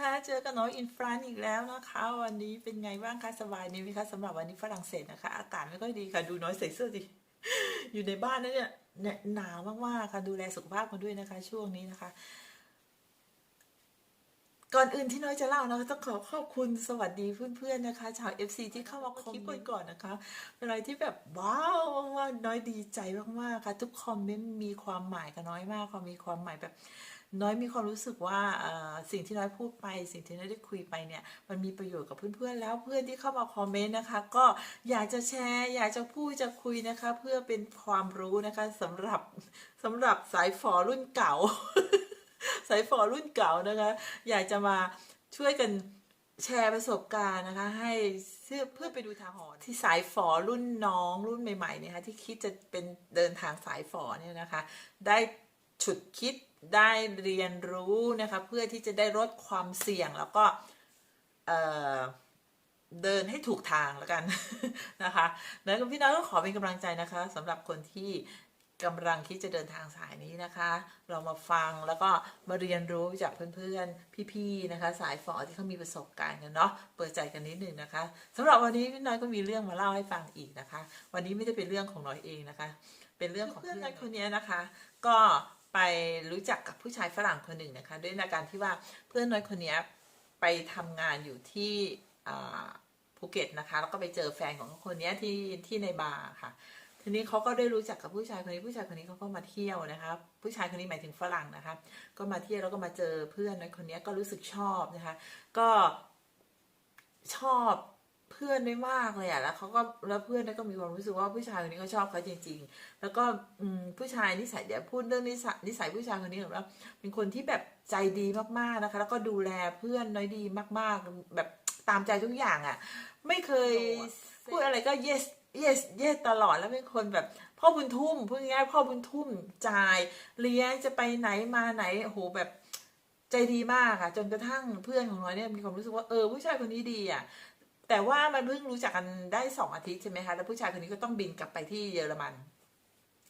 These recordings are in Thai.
นๆคะ เจอกันน้อยอินฟรานอีกแล้วนะคะ วันนี้เป็นไงบ้างคะสบายดีไหมคะสำหรับวันนี้ฝรั่งเศสนะคะ อากาศไม่ค่อยดีค่ะดูน้อยใส่เสื้อดิอยู่ในบ้านนะเนี่ยเนี่ยหนาวมากๆค่ะดูแลสุขภาพกันด้วยนะคะ ช่วงนี้นะคะ ก่อนอื่นที่น้อยจะเล่านะคะต้องขอขอบคุณสวัสดีเพื่อนๆนะคะ ชาว FC ที่เข้ามาคอมเมนต์ก่อนนะคะเป็นอะไรที่แบบว้าวมากๆน้อยดีใจมากๆค่ะ ทุกคอมเมนต์มีความหมายกับน้อยมากความมีความหมายแบบ น้อยมีความรู้สึกว่าสิ่งที่น้อยพูดไป สิ่งที่น้อยได้คุยไปเนี่ยมันมีประโยชน์กับเพื่อนๆแล้วเพื่อนที่เข้ามาคอมเมนต์นะคะ ก็อยากจะแชร์อยากจะพูดจะคุยนะคะ เพื่อเป็นความรู้นะคะสำหรับสำหรับสายฝอรุ่นเก่า สายฝอรุ่นเก่านะคะ อยากจะมาช่วยกันแชร์ประสบการณ์นะคะ ให้เพื่อเพื่อไปดูทางหรณ์ที่สายฝอรุ่นน้องรุ่นใหม่ๆเนี่ยค่ะที่คิดจะเป็นเดินทางสายฝอเนี่ยนะคะ ได้ฉุดคิด ได้เรียนรู้นะคะเพื่อที่จะได้ลดความเสี่ยงแล้วก็เเดินให้ถูกทางแล้วกันนะคะแล้วก็พี่น้อยก็ขอเป็นกำลังใจนะคะสำหรับคนที่กำลังคิดจะเดินทางสายนี้นะคะ เรามาฟังแล้วก็มาเรียนรู้จากเพื่อนๆ พี่ๆนะคะ สายฝอที่เขามีประสบการณ์กันเนาะ เปิดใจกันนิดหนึ่งนะคะสำหรับวันนี้พี่น้อยก็มีเรื่องมาเล่าให้ฟังอีกนะคะ วันนี้ไม่ได้เป็นเรื่องของน้อยเองนะคะ เป็นเรื่องของเพื่อนคนนี้นะคะ ก็ ไปรู้จักกับผู้ชายฝรั่งคนหนึ่งนะคะ ด้วยในการที่ว่าเพื่อนน้อยคนนี้ไปทำงานอยู่ที่ภูเก็ตนะคะ แล้วก็ไปเจอแฟนของคนนี้ที่ที่ในบาร์ค่ะ ทีนี้เขาก็ได้รู้จักกับผู้ชายคนนี้ ผู้ชายคนนี้เขาก็มาเที่ยวนะคะ ผู้ชายคนนี้หมายถึงฝรั่งนะคะ ก็มาเที่ยวแล้วก็มาเจอเพื่อนในคนนี้ก็รู้สึกชอบนะคะ ก็ชอบ พื่อนได้มากเลยอะแล้วเขาก็แล้วเพื่อนก็มีความรู้สึกว่าผู้ชายคนนี้ก็ชอบเขาจริง ๆ แล้วก็อืผู้ชายนิสัยเดี๋ยวพูดเรื่องนิสัยนิสัยผู้ชายคนนี้ก่อนว่าเป็นคนที่แบบใจดีมากๆนะคะ แล้วก็ดูแลเพื่อนน้อยดีมาก ๆ แบบตามใจทุกอย่างอะไม่เคยพูดอะไรก็ yes yes yes ตลอดแล้วเป็นคนแบบพ่อบุญทุ่มพูดง่ายพ่อบุญทุ่มจ่ายเลี้ยงจะไปไหนมาไหนโหแบบใจดีมากค่ะจนกระทั่งเพื่อนของน้อยเนี่ยมีความรู้สึกว่าเออผู้ชายคนนี้ดีอะ แต่ว่ามันเพิ่งรู้จักกันได้สองอาทิตย์ใช่ไหมคะแล้วผู้ชายคนนี้ก็ต้องบินกลับไปที่เยอรมัน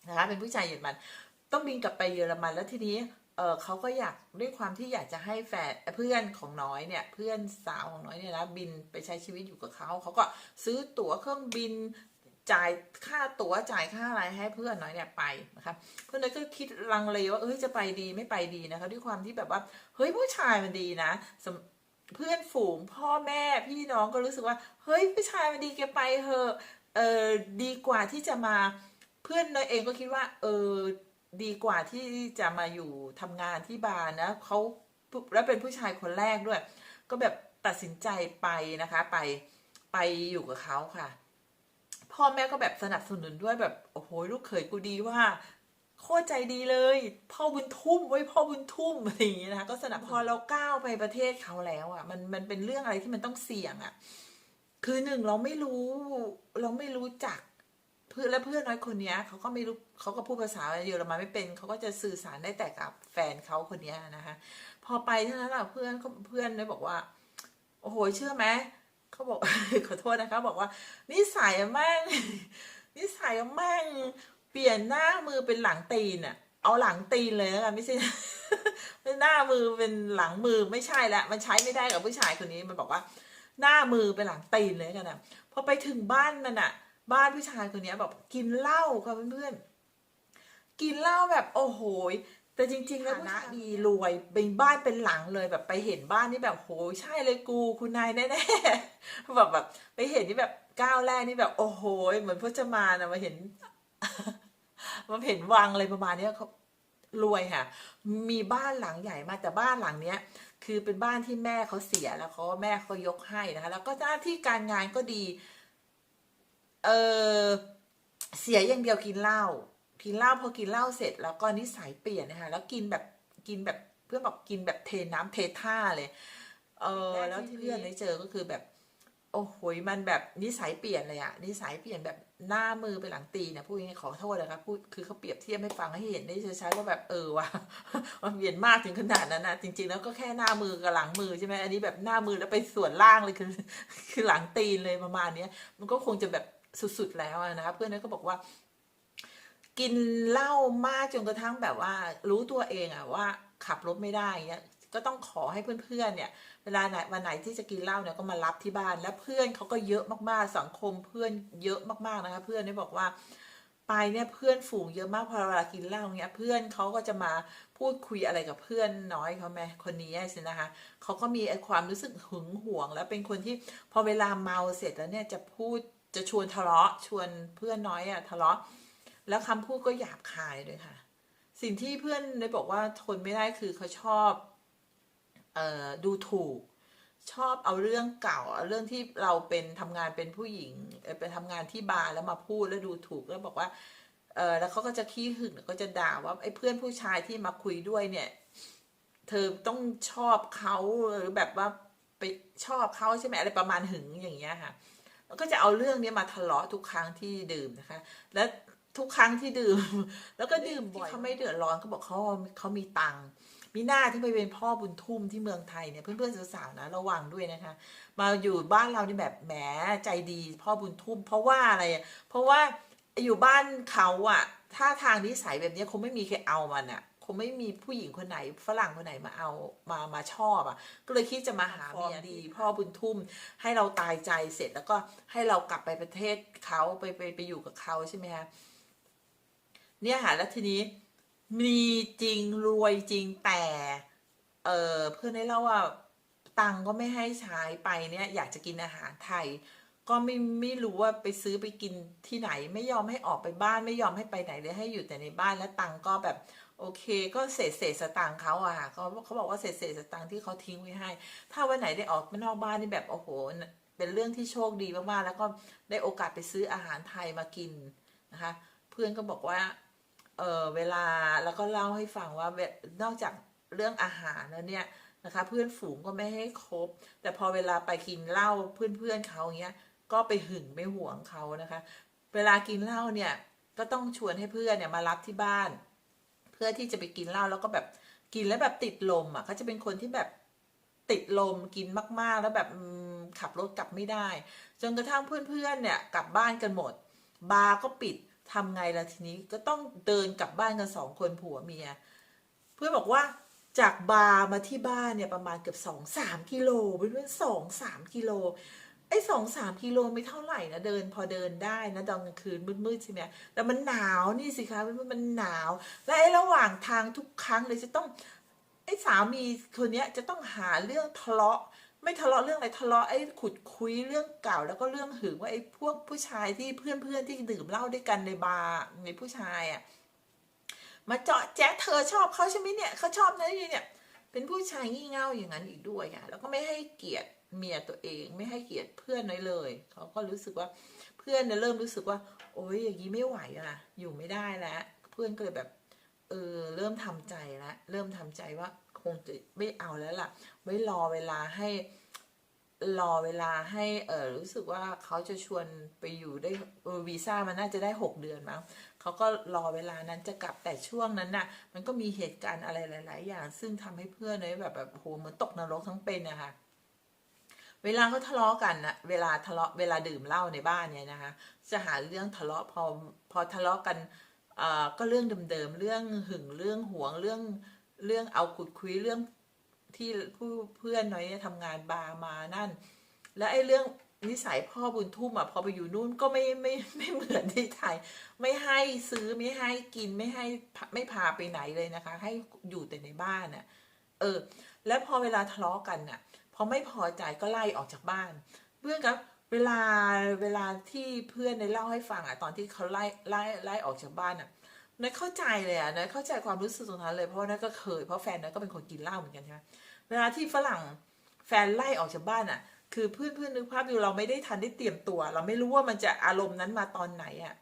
นะคะเป็นผู้ชายเยอรมัน ต้องบินกลับไปเยอรมันแล้วทีนี้เออเขาก็อยากด้วยความที่อยากจะให้แฟนเพื่อนของน้อยเนี่ยเพื่อนสาวของน้อยเนี่ยนะบินไปใช้ชีวิตอยู่กับเขาเขาก็ซื้อตั๋วเครื่องบินจ่ายค่าตั๋วจ่ายค่าอะไรให้เพื่อนน้อยเนี่ยไปนะคะเพื่อนน้อยก็คิดลังเลว่าเอ้ยจะไปดีไม่ไปดีนะคะ ด้วยความที่แบบว่าเฮ้ยผู้ชายมันดีนะ เพื่อนฝูงพ่อแม่พี่น้องก็รู้สึกว่า เฮ้ยผู้ชายมันดีแกไปเถอะเออดีกว่าที่จะมาเพื่อนน้อยเองก็คิดว่า เออดีกว่าที่จะมาอยู่ทำงานที่บาร์นะเขาแล้วเป็นผู้ชายคนแรกด้วย ก็แบบตัดสินใจไปนะคะ ไปไปอยู่กับเขาค่ะ พ่อแม่ก็แบบสนับสนุนด้วยแบบโอ้โหลูกเขยกูดีว่า โคตรใจดีเลย พ่อบุญทุ่มไว้ยพ่อบุญทุ่มอะไรอย่างเงี้ยนะคะก็สนับพอเราก้าวไปประเทศเขาแล้วอะ มันมันเป็นเรื่องอะไรที่มันต้องเสี่ยงอะ คือหนึ่งเราไม่รู้ เราไม่รู้จักเพื่อนและเพื่อนน้อยคนเนี้ยเขาก็ไม่รู้เขาก็พูดภาษาเยอรมันไม่เป็นเขาก็จะสื่อสารได้แต่กับแฟนเขาคนเนี้ยนะคะพอไปเท่านั้นแหละเพื่อนเขาเพื่อนเลยบอกว่า โอ้โหเชื่อไหมเขาบอกขอโทษนะคะ บอกว่า นิสัยแม่งนิสัยแม่ง เปลี่ยนหน้ามือเป็นหลังตีนอะเอาหลังตีนเลยนะคะไม่ใช่หน้ามือเป็นหลังมือไม่ใช่ละมันใช้ไม่ได้กับผู้ชายคนนี้มันบอกว่า หน้ามือเป็นหลังตีนเลยกันนะพอไปถึงบ้านมันอะบ้านผู้ชายคนนี้แบบกินเหล้าค่ะเพื่อนๆกินเหล้าแบบโอ้โหยแต่จริง ๆ แล้วนะดีรวยเป็นบ้านเป็นหลังเลยแบบไปเห็นบ้านนี่แบบโหใช่เลยกูคุณนายแน่ๆแบบแบบไปเห็นนี่แบบก้าวแรกนี่แบบโอ้โหเหมือนพจมานอะมาเห็น มาเห็นวังอะไรประมาณเนี้ยเขารวยค่ะ มีบ้านหลังใหญ่มากแต่บ้านหลังเนี้ย คือเป็นบ้านที่แม่เขาเสียแล้วเขาแม่เขายกให้นะคะ แล้วก็หน้าที่การงานก็ดี เออเสียอย่างเดียวกินเหล้ากินเหล้าพอกินเหล้าเสร็จ แล้วก็นิสัยเปลี่ยนนะคะแล้วกินแบบกินแบบเพื่อนบอกกินแบบเทน้ำเทท่าเลย เออแล้วที่เพื่อนได้เจอก็คือแบบ โอ้โหมันแบบนิสัยเปลี่ยนเลยอะนิสัยเปลี่ยนแบบ หน้ามือไปหลังตีนะพูดง่ายๆขอโทษนะคะพูดคือเขาเปรียบเทียบให้ฟังให้เห็นได้ชัดๆว่าแบบเออว่ะมันเปลี่ยนมากถึงขนาดนั้นนะจริง ๆ แล้วก็แค่หน้ามือกับหลังมือใช่ไหมอันนี้แบบหน้ามือแล้วไปส่วนล่างเลยคือ คือหลังตีนเลยประมาณเนี้ยมันก็คงจะแบบสุดๆแล้วอะนะคะเพื่อนนั้นก็บอกว่า กินเหล้ามากจนกระทั่งแบบว่า รู้ตัวเองอะว่าขับรถไม่ได้เงี้ย ก็ต้องขอให้เพื่อนๆเนี่ย เวลาไหนวันไหนที่จะกินเหล้าเนี่ยก็มารับที่บ้าน แล้วเพื่อนเขาก็เยอะมากๆ สังคมเพื่อนเยอะมากๆนะคะ เพื่อนเนี่ยบอกว่าไปเนี่ยเพื่อนฝูงเยอะมากพอเวลากินเหล้าเนี่ยเพื่อนเขาก็จะมาพูดคุยอะไรกับเพื่อนน้อยเขาไหมคนนี้สินะคะเขาก็มีไอความรู้สึกหึงหวง แล้วเป็นคนที่พอเวลาเมาเสร็จแล้วเนี่ยจะพูดจะชวนทะเลาะชวนเพื่อนน้อยอะทะเลาะ แล้วคำพูดก็หยาบคายด้วยค่ะ สิ่งที่เพื่อนได้บอกว่าทนไม่ได้คือเขาชอบ ดูถูกชอบเอาเรื่องเก่าเอาเรื่องที่เราเป็นทำงานเป็นผู้หญิงไปทำงานที่บาร์แล้วมาพูดแล้วดูถูกแล้วบอกว่าเออแล้วเขาก็จะขี้หึงแล้วก็จะด่าว่าไอ้เพื่อนผู้ชายที่มาคุยด้วยเนี่ย เธอต้องชอบเขาหรือแบบว่าไปชอบเขาใช่ไหมอะไรประมาณหึงอย่างเงี้ยค่ะแล้วก็จะเอาเรื่องนี้มาทะเลาะทุกครั้งที่ดื่มนะคะ และทุกครั้งที่ดื่ม แล้วก็ดื่มบ่อยเขาไม่เดือดร้อนเขาบอกเขาเขามีตังค์ มีหน้าที่ไปเป็นพ่อบุญทุ่มที่เมืองไทยเนี่ยเพื่อนๆสาวๆนะระวังด้วยนะคะ มาอยู่บ้านเรานี่แบบแหมใจดีพ่อบุญทุ่ม เพราะว่าอะไรอะเพราะว่าอยู่บ้านเขาอะถ้าทางนิสัยแบบนี้คงไม่มีใครเอามันอะคงไม่มีผู้หญิงคนไหนฝรั่งคนไหนมาเอามามาชอบอะก็เลยคิดจะมาหาเมียดี พ่อบุญทุ่มให้เราตายใจเสร็จแล้วก็ให้เรากลับไปประเทศเขาไปไปไปอยู่กับเขาใช่ไหมคะเนี่ยค่ะแล้วทีนี้ มีจริงรวยจริงแต่ เออเพื่อนได้เล่าว่าตังก็ไม่ให้ใช้ไปเนี่ย อยากจะกินอาหารไทย ก็ไม่ไม่รู้ว่าไปซื้อไปกินที่ไหน ไม่ยอมให้ออกไปบ้านไม่ยอมให้ไปไหนเลยให้อยู่แต่ในบ้านแล้วตังก็แบบ โอเค ก็เศษเศษสตางค์เขาอะค่ะเขาเขาบอกว่าเศษเศษสตางค์ที่เขาทิ้งไว้ให้ ถ้าวันไหนได้ออกไปนอกบ้านนี่แบบโอ้โหเป็นเรื่องที่โชคดีมากๆแล้วก็ได้โอกาสไปซื้ออาหารไทยมากินนะคะ เพื่อนก็บอกว่า เออเวลาแล้วก็เล่าให้ฟังว่านอกจากเรื่องอาหารแล้วเนี่ยนะคะเพื่อนฝูงก็ไม่ให้ครบแต่พอเวลาไปกินเหล้าเพื่อนๆเขาเงี้ยก็ไปหึงไม่หวงเขานะคะ เวลากินเหล้าเนี่ยก็ต้องชวนให้เพื่อนเนี่ยมารับที่บ้าน เพื่อที่จะไปกินเหล้าแล้วก็แบบกินแล้วแบบติดลมอะเขาจะเป็นคนที่แบบติดลมกินมาก ๆ แล้วแบบขับรถกลับไม่ได้ จนกระทั่งเพื่อนๆเนี่ยกลับบ้านกันหมด บาร์ก็ปิด ทำไงล่ะทีนี้ก็ต้องเดินกลับบ้านกันสองคนผัวเมีย เพื่อนบอกว่าจากบาร์มาที่บ้านเนี่ยประมาณเกือบสองสามกิโลเพื่อนสองสามกิโลไอ้สองสามกิโลไม่เท่าไหร่นะเดินพอเดินได้นะตอนกลางคืนมืดๆใช่ไหมแต่มันหนาวนี่สิคะมันมันหนาว และไอ้ระหว่างทางทุกครั้งเลยจะต้องไอ้สามีคนเนี้ยจะต้องหาเรื่องทะเลาะ ไม่ทะเลาะเรื่องอะไรทะเลาะไอ้ขุดคุยเรื่องเก่า แล้วก็เรื่องหึงว่าไอ้พวกผู้ชายที่เพื่อนเพื่อนๆที่ดื่มเหล้าด้วยกันในบาร์ในผู้ชายอะมาเจาะแจ๊ะเธอชอบเขาใช่ไหมเนี่ยเขาชอบนะนี่เนี่ย เป็นผู้ชายงี่เง่าอย่างนั้นอีกด้วยค่ะแล้วก็ไม่ให้เกียรติเมียตัวเองไม่ให้เกียรติเพื่อนน้อยเลยเขาก็รู้สึกว่าเพื่อนเนี่ยเริ่มรู้สึกว่า โอ๊ยอย่างนี้ไม่ไหวอะอยู่ไม่ได้แล้ว เพื่อนก็เลยแบบเออเริ่มทำใจแล้วเริ่มทำใจว่า คงจะไม่เอาแล้วล่ะ ไว้รอเวลาให้รอเวลาให้เออรู้สึกว่าเขาจะชวนไปอยู่ได้วีซ่ามันน่าจะได้หกเดือนมั้งเขาก็รอเวลานั้นจะกลับแต่ช่วงนั้นน่ะ มันก็มีเหตุการณ์อะไรหลาย ๆ อย่าง ซึ่งทำให้เพื่อนเนยแบบแบบโหเหมือนตกนรกทั้งเป็นนะคะเวลาเขาทะเลาะกันนะเวลาทะเลาะเวลาดื่มเหล้าในบ้านเนี่ยนะคะ จะหาเรื่องทะเลาะพอพอทะเลาะกันอ่อก็เรื่องเดิม ๆ เรื่องหึงเรื่องหวงเรื่อง เรื่องเอาขุดคุยเรื่องที่ผู้เพื่อนน้อยทำงานบาร์มานั่น และไอ้เรื่องนิสัยพ่อบุญทุ่มอะพอไปอยู่นู่นก็ไม่ไม่ไม่เหมือนที่ไทย ไม่ให้ซื้อไม่ให้กินไม่ให้ไม่พาไปไหนเลยนะคะ ให้อยู่แต่ในบ้านน่ะ เออ แล้วพอเวลาทะเลาะกันน่ะพอไม่พอใจก็ไล่ออกจากบ้าน เพื่อนครับเวลาเวลาที่เพื่อนได้เล่าให้ฟังอะตอนที่เขาไล่ไล่ไล่ออกจากบ้านอะ นายเข้าใจเลยอะนายเข้าใจความรู้สึกตรงนั้นเลยเพราะนายก็เคยเพราะแฟนนายก็เป็นคนกินเหล้าเหมือนกันใช่ไหมเวลาที่ฝรั่งแฟนไล่ออกจากบ้านอะ คือเพื่อนเพื่อนนึกภาพดูเราไม่ได้ทันได้เตรียมตัว เราไม่รู้ว่ามันจะอารมณ์นั้นมาตอนไหนอะ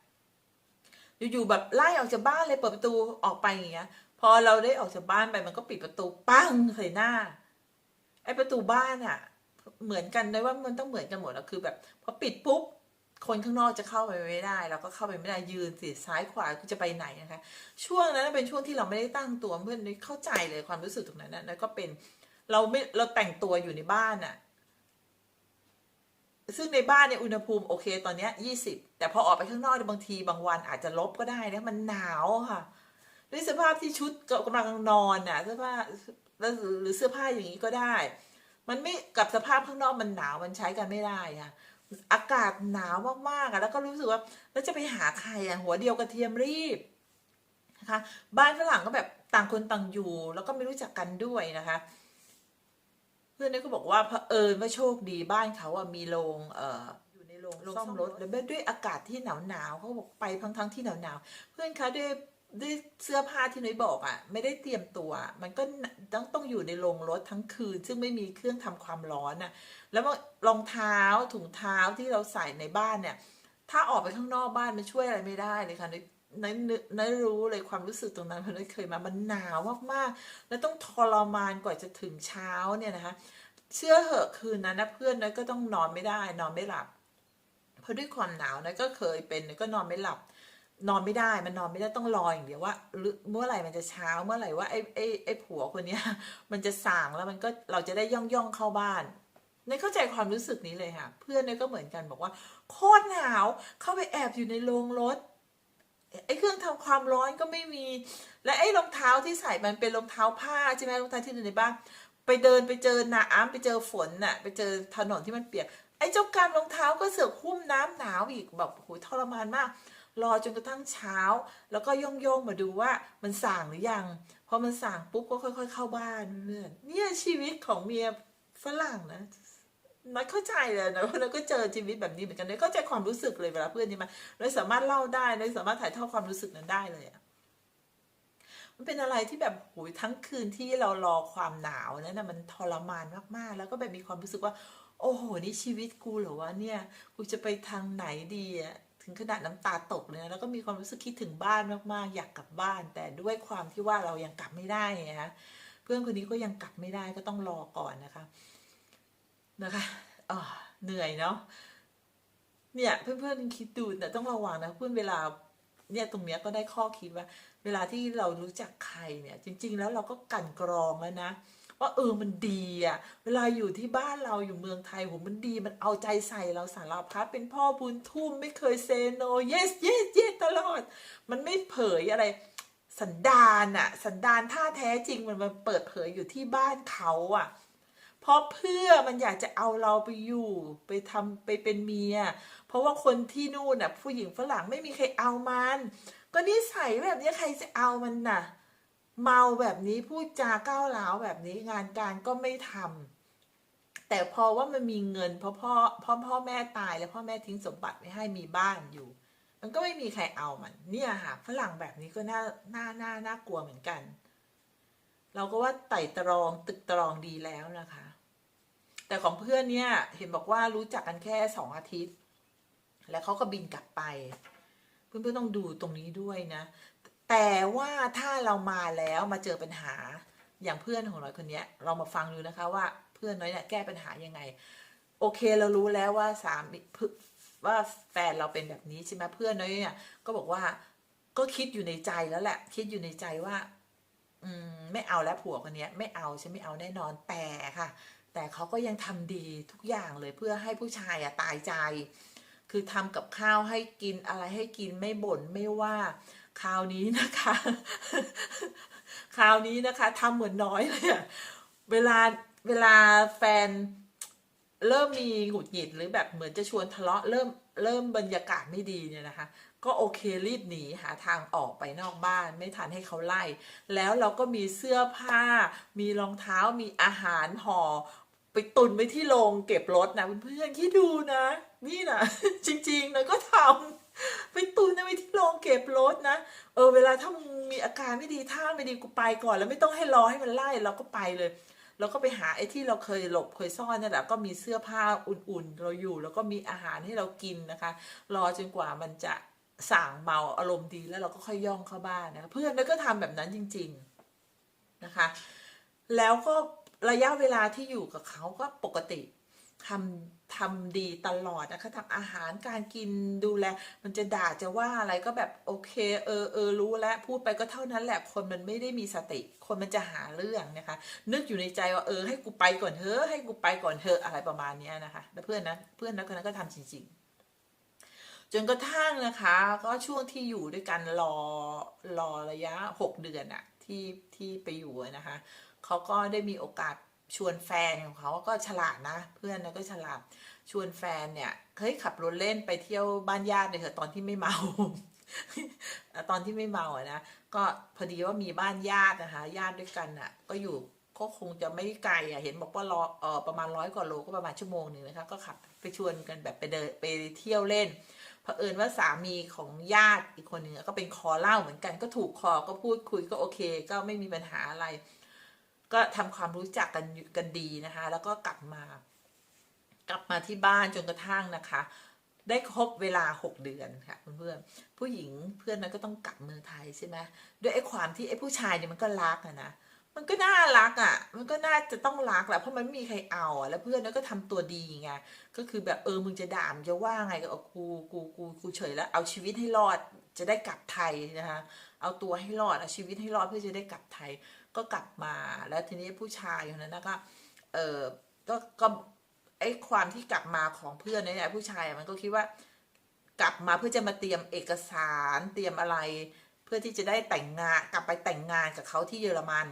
อยู่ๆแบบไล่ออกจากบ้านเลยเปิดประตูออกไปอย่างเงี้ย พอเราได้ออกจากบ้านไปมันก็ปิดประตูปังใส่หน้าไอ้ประตูบ้านอะ เหมือนกันเลยว่ามันต้องเหมือนกันหมดแล้วคือแบบพอปิดปุ๊บ คนข้างนอกจะเข้าไปไม่ได้ เราก็เข้าไปไม่ได้ยืนสิซ้ายขวาจะไปไหนนะคะ ช่วงนั้นเป็นช่วงที่เราไม่ได้ตั้งตัวเพื่อนเข้าใจเลยความรู้สึกตรงนั้นนะแล้วก็เป็นเราไม่เราแต่งตัวอยู่ในบ้านอะซึ่งในบ้านเนี่ยอุณหภูมิโอเคตอนนี้ยี่สิบแต่พอออกไปข้างนอกเนี่ยบางทีบางวันอาจจะลบก็ได้นะมันหนาวค่ะด้วยสภาพที่ชุดกำลังนอนน่ะเสื้อผ้าแล้วหรือเสื้อผ้าอย่างนี้ก็ได้ มันไม่กับสภาพข้างนอกมันหนาวมันใช้กันไม่ได้ค่ะ อากาศหนาวมากๆอะแล้วก็รู้สึกว่าแล้วจะไปหาใครอะหัวเดียวกระเทียมรีบนะคะบ้านฝรั่งก็แบบต่างคนต่างอยู่ แล้วก็ไม่รู้จักกันด้วยนะคะ เพื่อนนี่ก็บอกว่าเผอิญว่าโชคดีบ้านเขาอะมีโรงเอ่ออยู่ในโรงซ่อมรถแล้วด้วยอากาศที่หนาวหนาวๆเขาบอกไปทั้งทั้งๆที่หนาวหนาวๆเพื่อนคะด้วย ด้วยเสื้อผ้าที่นุ้ยบอกอะไม่ได้เตรียมตัว มันก็ต้องต้องอยู่ในโรงรถทั้งคืน ซึ่งไม่มีเครื่องทำความร้อนอะแล้วรองเท้าถุงเท้าที่เราใส่ในบ้านเนี่ย ถ้าออกไปข้างนอกบ้านมันช่วยอะไรไม่ได้เลยค่ะนุ้ยนุ้ยนึกนุ้ยรู้เลยความรู้สึกตรงนั้นเพราะนุ้ยเคยมามันหนาวมากๆ แล้วต้องทรมานกว่าจะถึงเช้าเนี่ยนะคะ เชื่อเหอะคืนนั้นนะเพื่อนนุ้ยก็ต้องนอนไม่ได้ นอนไม่หลับ เพราะด้วยความหนาวนุ้ยก็เคยเป็นน้ยก็นอนไม่หลับ นอนไม่ได้มันนอนไม่ได้ต้องรออย่างเดียวว่าเมื่อไหร่มันจะเช้าเมื่อไหร่ว่าไอ้ไอ้ไอ้ผัวคนเนี้ย มันจะสั่งแล้วมันก็เราจะได้ย่องย่องเข้าบ้านเนยเข้าใจความรู้สึกนี้เลยค่ะ เพื่อนเนยก็เหมือนกันบอกว่า โคตรหนาวเข้าไปแอบอยู่ในโรงรถไอ้เครื่องทำความร้อนก็ไม่มี และไอ้รองเท้าที่ใส่มันเป็นรองเท้าผ้าใช่ไหมรองเท้าที่อยู่ในบ้านไปเดินไปเจอน้ำไปเจอฝนน่ะ ไปเจอถนนที่มันเปียกไอ้เจ้าการรองเท้าก็เสือกหุ้มน้ำหนาวอีกแบบโหยทรมานมาก รอจนกระทั่งเช้า แล้วก็ย่องย่องๆมาดูว่ามันสั่งหรือยังพอมันสั่งปุ๊บก็ค่อย ๆ เข้าบ้านเพื่อนเนี่ยชีวิตของเมียฝรั่งนะนัดเข้าใจเลยนะแล้วก็เจอชีวิตแบบนี้เหมือนกันเลยเข้าใจความรู้สึกเลยเวลาเพื่อนนี่มาเลยสามารถเล่าได้เลยสามารถถ่ายทอดความรู้สึกนั้นได้เลยอะมันเป็นอะไรที่แบบโหยทั้งคืนที่เรารอความหนาวนั่นนะมันทรมานมากๆ แล้วก็แบบมีความรู้สึกว่า โอ้โห นี่ชีวิตกูเหรอวะเนี่ย กูจะไปทางไหนดีอะ ถึงขนาดน้ำตาตกเลยนะแล้วก็มีความรู้สึกคิดถึงบ้านมากๆ อยากกลับบ้าน แต่ด้วยความที่ว่าเรายังกลับไม่ได้ไงคะเพื่อนคนนี้ก็ยังกลับไม่ได้ก็ต้องรอก่อนนะคะ นะคะอ่าเหนื่อยเนาะเนี่ยเพื่อนๆคิดดูแต่ต้องระวังนะเพื่อนเวลาเนี่ยตรงเนี้ยก็ได้ข้อคิดว่า เวลาที่เรารู้จักใครเนี่ย จริง ๆ แล้วเราก็กันกรองแล้วนะ ว่าเออมันดีอะเวลาอยู่ที่บ้านเราอยู่เมืองไทยโหมันดีมันเอาใจใส่เราสารพัดเป็นพ่อบุญทุ่มไม่เคยเซโน yes yes yes ตลอด มันไม่เผยอะไร สันดานอะสันดานท่าแท้จริงมันมันเปิดเผยอยู่ที่บ้านเขาอะเพราะเพื่อมันอยากจะเอาเราไปอยู่ไปทำไปเป็นเมีย เพราะว่าคนที่นู่นน่ะ ผู้หญิงฝรั่งไม่มีใครเอามัน ก็นิสัยแบบนี้ใครจะเอามันน่ะ เมาแบบนี้พูดจาก้าวร้าวแบบนี้งานการก็ไม่ทำแต่พอว่ามันมีเงินเพราะพ่อพ่อพ่อแม่ตายแล้วพ่อแม่ทิ้งสมบัติไม่ให้มีบ้านอยู่ มันก็ไม่มีใครเอามัน เนี่ยค่ะฝรั่งแบบนี้ก็น่าน่าน่าน่ากลัวเหมือนกัน เราก็ว่าไต่ตรองตึกตรองดีแล้วนะคะ แต่ของเพื่อนเนี่ยเห็นบอกว่ารู้จักกันแค่สองอาทิตย์ แล้วเขาก็บินกลับไป เพื่อนๆต้องดูตรงนี้ด้วยนะ แต่ว่าถ้าเรามาแล้วมาเจอปัญหาอย่างเพื่อนของเราคนนี้เรามาฟังดูนะคะว่าเพื่อนน้อยเนี่ยแก้ปัญหายังไง โอเคเรารู้แล้วว่าสามว่าแฟนเราเป็นแบบนี้ใช่ไหมเพื่อนน้อยเนี่ยก็บอกว่าก็คิดอยู่ในใจแล้วแหละ คิดอยู่ในใจว่า อืมไม่เอาแล้วผัวคนนี้ไม่เอาฉันไม่เอาแน่นอนแต่ค่ะ แต่เขาก็ยังทำดีทุกอย่างเลยเพื่อให้ผู้ชายอะตายใจ คือทำกับข้าวให้กินอะไรให้กินไม่บ่นไม่ว่า คราวนี้นะคะ คราวนี้นะคะทำเหมือนน้อยเลยอะเวลาเวลาแฟนเริ่มมีหงุดหงิดหรือแบบเหมือนจะชวนทะเลาะเริ่มเริ่มบรรยากาศไม่ดีเนี่ยนะคะ ก็โอเครีบหนีหาทางออกไปนอกบ้าน ไม่ทันให้เขาไล่ แล้วเราก็มีเสื้อผ้า มีรองเท้ามีอาหารห่อ ไปตุนไว้ที่โรงเก็บรถนะเพื่อนๆคิดดูนะ นี่นะจริงๆนะก็ทำ ไปตุนนะไว้ที่โรงเก็บรถนะ เออ เวลาถ้ามึงมีอาการไม่ดีท่าไม่ดีกูไปก่อน แล้วไม่ต้องให้รอให้มันไล่เราก็ไปเลยแล้วก็ไปหาไอ้ที่เราเคยหลบเคยซ่อนนั่นแหละก็มีเสื้อผ้าอุ่นๆ เราอยู่ แล้วก็มีอาหารให้เรากินนะคะ รอจนกว่ามันจะสั่งเมาอารมณ์ดีแล้วเราก็ค่อยย่องเข้าบ้านนะคะเพื่อนแล้วก็ทำแบบนั้นจริง ๆนะคะ แล้วก็ระยะเวลาที่อยู่กับเขาก็ปกติ ทำทำดีตลอดนะคะทำอาหารการกินดูแล มันจะด่าจะว่าอะไรก็แบบโอเค เออเออรู้แล้วพูดไปก็เท่านั้นแหละคนมันไม่ได้มีสติ คนมันจะหาเรื่องนะคะ นึกอยู่ในใจว่าเออให้กูไปก่อนเถอะให้กูไปก่อนเถอะอะไรประมาณนี้นะคะแล้วเพื่อนนะเพื่อนนะคนนั้นก็ทำจริง ๆ จนกระทั่งนะคะ ก็ช่วงที่อยู่ด้วยกันรอรอระยะหกเดือนอะที่ที่ไปอยู่นะคะเขาก็ได้มีโอกาส ชวนแฟนของเขาก็ฉลาดนะ เพื่อนนะก็ฉลาดชวนแฟนเนี่ยเฮ้ยขับรถเล่นไปเที่ยวบ้านญาติเลยเถอะตอนที่ไม่เมา ตอนที่ไม่เมาอะนะก็พอดีว่ามีบ้านญาตินะคะญาติด้วยกันอะก็อยู่ก็คงจะไม่ไกลอะเห็นบอกว่ารอเออประมาณร้อยกว่าโลก็ประมาณชั่วโมงหนึ่งนะคะก็ขับไปชวนกันแบบไปเดินไปเที่ยวเล่นเผอิญว่าสามีของญาติอีกคนหนึ่งก็เป็นคอเล่าเหมือนกันก็ถูกคอก็พูดคุยก็โอเค ก็ไม่มีปัญหาอะไร ก็ทำความรู้จักกันกันดีนะคะ แล้วก็กลับมา กลับมาที่บ้านจนกระทั่งนะคะ ได้ครบเวลาหกเดือนค่ะเพื่อนผู้หญิงเพื่อนนั้นก็ต้องกลับเมืองไทยใช่ไหมด้วยไอ้ความที่ไอ้ผู้ชายเนี่ยมันก็รักอะนะมันก็น่ารักอะมันก็น่าจะต้องรักแหละเพราะมันไม่มีใครเอาอะแล้วเพื่อนนั้นก็ทำตัวดีไง ก็คือแบบเออมึงจะด่ามจะว่าไงก็เอากูกูกูกูเฉยแล้วเอาชีวิตให้รอดจะได้กลับไทยนะคะ เอาตัวให้รอดเอาชีวิตให้รอดเพื่อจะได้กลับไทย ก็กลับมาแล้วทีนี้ผู้ชายคนนั้นก็เออก็ก็ไอ้ความที่กลับมาของเพื่อนเนี่ยผู้ชายมันก็คิดว่ากลับมาเพื่อจะมาเตรียมเอกสารเตรียมอะไร เพื่อที่จะได้แต่งงานกลับไปแต่งงานกับเขาที่เยอรมัน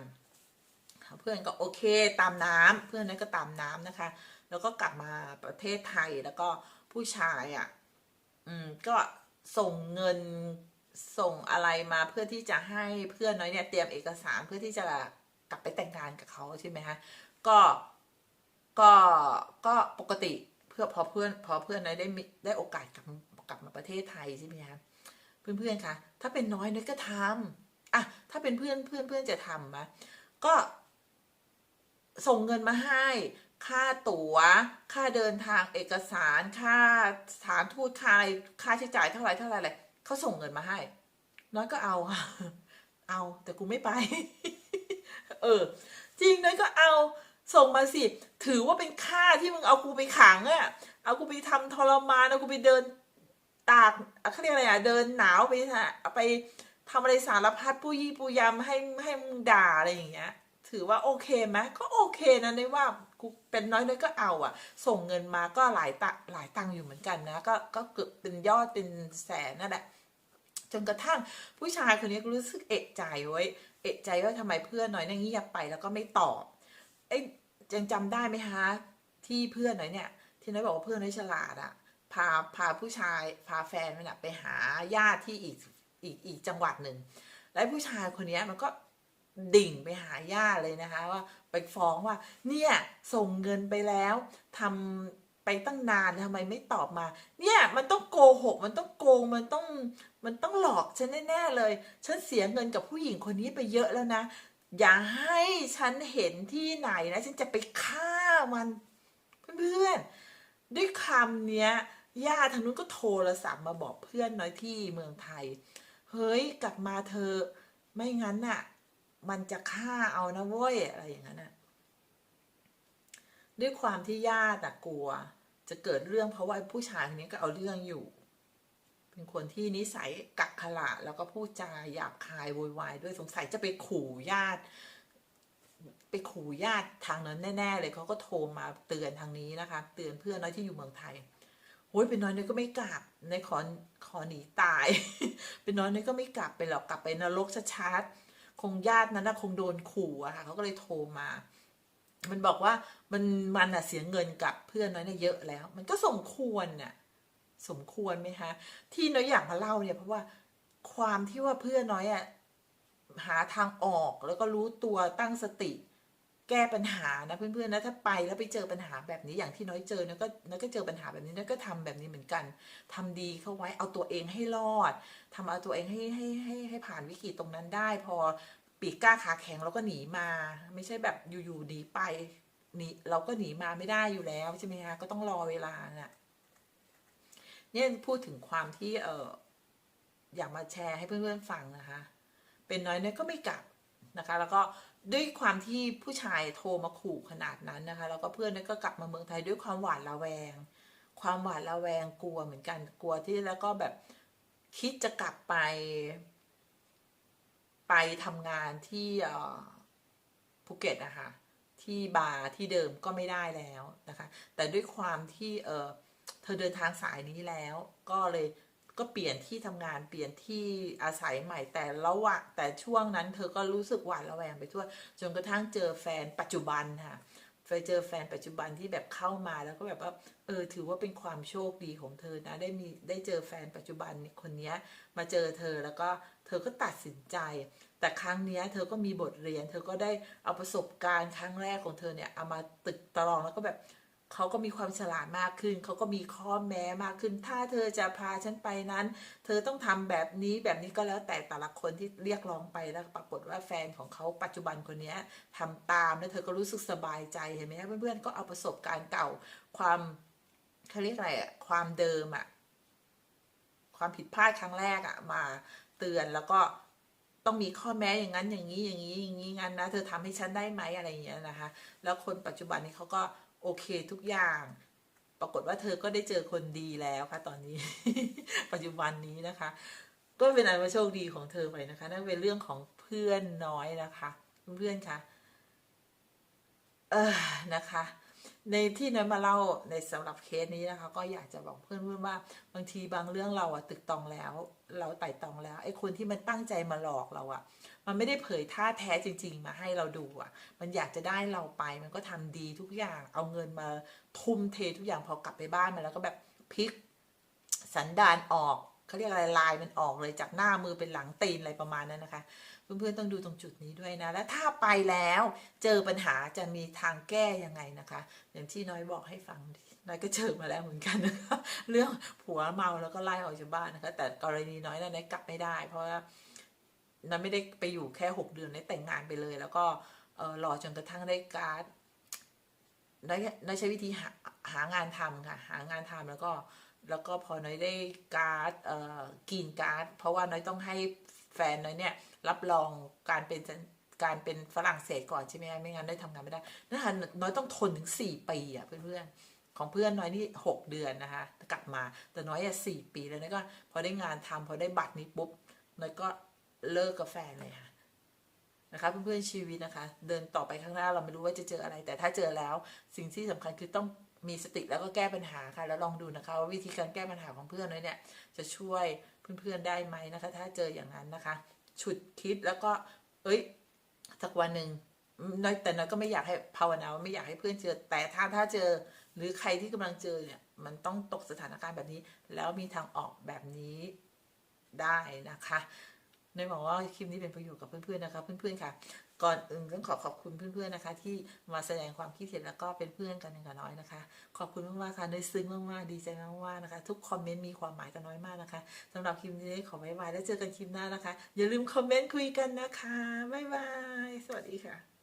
เพื่อนก็โอเคตามน้ำเพื่อนนั้นก็ตามน้ำนะคะ แล้วก็กลับมาประเทศไทยแล้วก็ผู้ชายอะ อืมก็ส่งเงิน ส่งอะไรมาเพื่อที่จะให้เพื่อนน้อยเนี่ยเตรียมเอกสารเพื่อที่จะกลับไปแต่งงานกับเขาใช่ไหมคะก็ก็ก็ปกติเพื่อพอเพื่อนพอเพื่อนน้อยได้ได้โอกาสกลับกลับมาประเทศไทยใช่ไหมคะเพื่อนเพื่อนๆคะถ้าเป็นน้อยน้อยก็ทำอะถ้าเป็นเพื่อนเพื่อนเพื่อนจะทำไหมก็ส่งเงินมาให้ ค่าตั๋ว ค่าเดินทางเอกสาร ค่าสถานทูตค่าอะไรค่าใช้จ่ายเท่าไหร่เท่าไหร่เลย เขาส่งเงินมาให้น้อยก็เอา เอาแต่กูไม่ไป เออ จริงน้อยก็เอา ส่งมาสิ ถือว่าเป็นค่าที่มึงเอากูไปขังอะเอากูไปทำทรมานเอากูไปเดินตากเขาเรียกอะไรอะเดินหนาวไปฮะไปทำอะไรสารพัดปุยปุยยำให้ให้มึงด่าอะไรอย่างเงี้ย ถือว่าโอเคไหมก็โอเคนะในว่ากูเป็นน้อยน้อยก็เอาอะส่งเงินมาก็หลายตะหลายตังค์อยู่เหมือนกันนะ ก็ก็เกือบเป็นยอดเป็นแสนนั่นแหละ นกระทั่งผู้ชายคนนี้ก็รู้สึกเอะใจไว้เอะใจว่าทำไมเพื่อนน้อยเนี่ยเงียบไปแล้วก็ไม่ตอบเอ้ยยังจำได้ไหมคะ ที่เพื่อนน้อยเนี่ย ที่น้อยบอกว่าเพื่อนน้อยฉลาดอะพาพาผู้ชายพาแฟนมันอะไปหาญาติที่อีกอีกอีกจังหวัดหนึ่งแล้วผู้ชายคนนี้มันก็ดิ่งไปหาญาติเลยนะคะ ว่าไปฟ้องว่า เนี่ยส่งเงินไปแล้วทำ ไปตั้งนานทำไมไม่ตอบมา เนี่ยมันต้องโกหก มันต้องโกงมันต้องมันต้องหลอกฉันแน่ๆเลย ฉันเสียเงินกับผู้หญิงคนนี้ไปเยอะแล้วนะ อย่าให้ฉันเห็นที่ไหนนะ ฉันจะไปฆ่ามันเพื่อนๆด้วยคำเนี้ยญาทางนู้นก็โทรศัพท์มาบอกเพื่อนน้อยที่เมืองไทย เฮ้ยกลับมาเธอไม่งั้นน่ะ มันจะฆ่าเอานะเว้ยอะไรอย่างนั้นน่ะด้วยความที่ญาแติอะกลัว จะเกิดเรื่องเพราะว่าผู้ชายคนนี้ก็เอาเรื่องอยู่ เป็นคนที่นิสัยกักขระแล้วก็พูดจาหยาบคายโวยวายด้วยสงสัยจะไปขู่ญาติ ไปขู่ญาติทางนั้นแน่ ๆ เลยเขาก็โทรมาเตือนทางนี้นะคะ เตือนเพื่อนน้อยที่อยู่เมืองไทยโอ้ยเป็นน้อยน้อยก็ไม่กลับในขอขอหนีตาย เป็นน้อยน้อยก็ไม่กลับไปหรอกกลับไปนรกชัดๆคงญาตินั้นนะคงโดนขู่อะค่ะเขาก็เลยโทรมา มันบอกว่ามันมันอะเสียเงินกับเพื่อนน้อยเนี่ยเยอะแล้ว มันก็สมควรน่ะสมควรไหมคะที่น้อยอยากมาเล่าเนี่ยเพราะว่าความที่ว่าเพื่อนน้อยอะหาทางออกแล้วก็รู้ตัวตั้งสติ แก้ปัญหานะเพื่อนๆนะถ้าไปแล้วไปเจอปัญหาแบบนี้อย่างที่น้อยเจอน้อยก็น้อยก็เจอปัญหาแบบนี้น้อยก็ทำแบบนี้เหมือนกันทำดีเข้าไว้เอาตัวเองให้รอดทำเอาตัวเองให้ให้ให้ให้ผ่านวิกฤตตรงนั้นได้ พอ ปีกกล้าขาแข็งเราก็หนีมา ไม่ใช่แบบอยู่ๆหนีไปหนีเราก็หนีมาไม่ได้อยู่แล้วใช่ไหมคะก็ต้องรอเวลาน่ะเนี่ยพูดถึงความที่เอออยากมาแชร์ให้เพื่อนๆฟังนะคะ เป็นน้อยน้อยก็ไม่กลับนะคะ แล้วก็ด้วยความที่ผู้ชายโทรมาขู่ขนาดนั้นนะคะ แล้วก็เพื่อนน้อยก็กลับมาเมืองไทยด้วยความหวาดระแวง ความหวาดระแวงกลัวเหมือนกันกลัวที่แล้วก็แบบคิดจะกลับไป ไปทำงานที่ภูเก็ตนะคะที่บาร์ที่เดิมก็ไม่ได้แล้วนะคะ แต่ด้วยความที่เออเธอเดินทางสายนี้แล้ว ก็เลยก็เปลี่ยนที่ทำงานเปลี่ยนที่อาศัยใหม่แต่ระหว่างแต่ช่วงนั้นเธอก็รู้สึกหวาดระแวงไปทั่วจนกระทั่งเจอแฟนปัจจุบันค่ะ ไปเจอแฟนปัจจุบันที่แบบเข้ามาแล้วก็แบบว่าเออถือว่าเป็นความโชคดีของเธอนะได้มีได้เจอแฟนปัจจุบันคนนี้มาเจอเธอแล้วก็เธอก็ตัดสินใจ แต่ครั้งนี้เธอก็มีบทเรียน เธอก็ได้เอาประสบการณ์ครั้งแรกของเธอเนี่ยเอามาตึกตรองแล้วก็แบบ เขาก็มีความฉลาดมากขึ้น เขาก็มีข้อแม้มากขึ้น ถ้าเธอจะพาฉันไปนั้น เธอต้องทำแบบนี้แบบนี้ก็แล้วแต่แต่ละคนที่เรียกร้องไปแล้วปรากฏว่าแฟนของเขาปัจจุบันคนนี้ยทำตามแล้วเธอก็รู้สึกสบายใจเห็นไหมเพื่อนๆก็เอาประสบการณ์เก่าความเขาเรียกอะไรอะความเดิมอะความผิดพลาดครั้งแรกอะมาเตือนแล้วก็ต้องมีข้อแม้อย่างนั้นอย่างนี้อย่างนี้อย่างนี้งั้นนะ เธอทำให้ฉันได้ไหมอะไรอย่างเงี้ยนะคะ แล้วคนปัจจุบันนี้เขาก็ โอเคทุกอย่าง ปรากฏว่าเธอก็ได้เจอคนดีแล้วค่ะ ตอนนี้ ปัจจุบันนี้นะคะ ก็เป็นอันว่าโชคดีของเธอไปนะคะ นั่นเป็นเรื่องของเพื่อนน้อยนะคะ เพื่อนๆคะเออนะคะ ในที่นั้นมาเล่าในสำหรับเคสนี้นะคะ ก็อยากจะบอกเพื่อนๆว่าบางทีบางเรื่องเราอะตึกตองแล้ว เราไต่ตองแล้วไอ้คนที่มันตั้งใจมาหลอกเราอะมันไม่ได้เผยท่าแท้จริง ๆ มาให้เราดูอะมันอยากจะได้เราไป มันก็ทำดีทุกอย่างเอาเงินมาทุ่มเททุกอย่างพอกลับไปบ้านมาแล้วก็แบบพลิก สันดานออกเขาเรียกอะไรลายมันออกเลยจากหน้ามือเป็นหลังตีนอะไรประมาณนั้นนะคะ เพื่อนๆต้องดูตรงจุดนี้ด้วยนะ และถ้าไปแล้วเจอปัญหาจะมีทางแก้ยังไงนะคะ อย่างที่น้อยบอกให้ฟังน้อยก็เจอมาแล้วเหมือนกันนะคะเรื่องผัวเมาแล้วก็ไล่ออกจากบ้านนะคะ แต่กรณีน้อยนั้นน้อยกลับไม่ได้ เพราะว่าน้อยไม่ได้ไปอยู่แค่หกเดือนน้อยแต่งงานไปเลย แล้วก็เออรอจนกระทั่งได้การ์ดน้อยน้อยใช้วิธีหาหางานทำค่ะ หางานทำแล้วก็แล้วก็พอน้อยได้การ์ดเอ่อกินการ์ด เพราะว่าน้อยต้องให้ แฟนน้อยเนี่ยรับรองการเป็นการเป็นฝรั่งเศสก่อนใช่ไหมไม่งั้นได้ทำงานไม่ได้นะคะน้อยต้องทนถึงสี่ปีอะเพื่อนๆของเพื่อนน้อยนี่หกเดือนนะคะกลับมาแต่น้อยอะสี่ปีแล้วน้อยก็พอได้งานทำพอได้บัตรนี้ปุ๊บน้อยก็เลิกกับแฟนเลยค่ะนะคะเพื่อนๆชีวิตนะคะ เดินต่อไปข้างหน้าเราไม่รู้ว่าจะเจออะไร แต่ถ้าเจอแล้วสิ่งที่สำคัญคือต้องมีสติแล้วก็แก้ปัญหาค่ะ แล้วลองดูนะคะว่าวิธีการแก้ปัญหาของเพื่อนน้อยเนี่ยจะช่วย เพื่อนๆได้ไหมนะคะ ถ้าเจออย่างนั้นนะคะ ฉุดคิดแล้วก็ เอ้ย สักวันหนึ่งน้อยแต่น้อยก็ไม่อยากให้ภาวนาไม่อยากให้เพื่อนเจอ แต่ถ้าถ้าเจอ หรือใครที่กำลังเจอเนี่ย มันต้องตกสถานการณ์แบบนี้ แล้วมีทางออกแบบนี้ได้นะคะน้อยหวังว่าคลิปนี้เป็นประโยชน์กับเพื่อนๆนะคะ เพื่อนๆค่ะ ก่อนอื่นต้องขอขอบคุณเพื่อนๆนะคะ ที่มาแสดงความคิดเห็นแล้วก็เป็นเพื่อนกันอย่างกับน้อยนะคะ ขอบคุณมากๆค่ะในซึ้งมากๆดีใจมากๆนะคะ ทุกคอมเมนต์มีความหมายกับน้อยมากนะคะสำหรับคลิปนี้ขอบ๊ายบายแล้วเจอกันคลิปหน้านะคะ อย่าลืมคอมเมนต์คุยกันนะคะบ๊ายบายสวัสดีค่ะ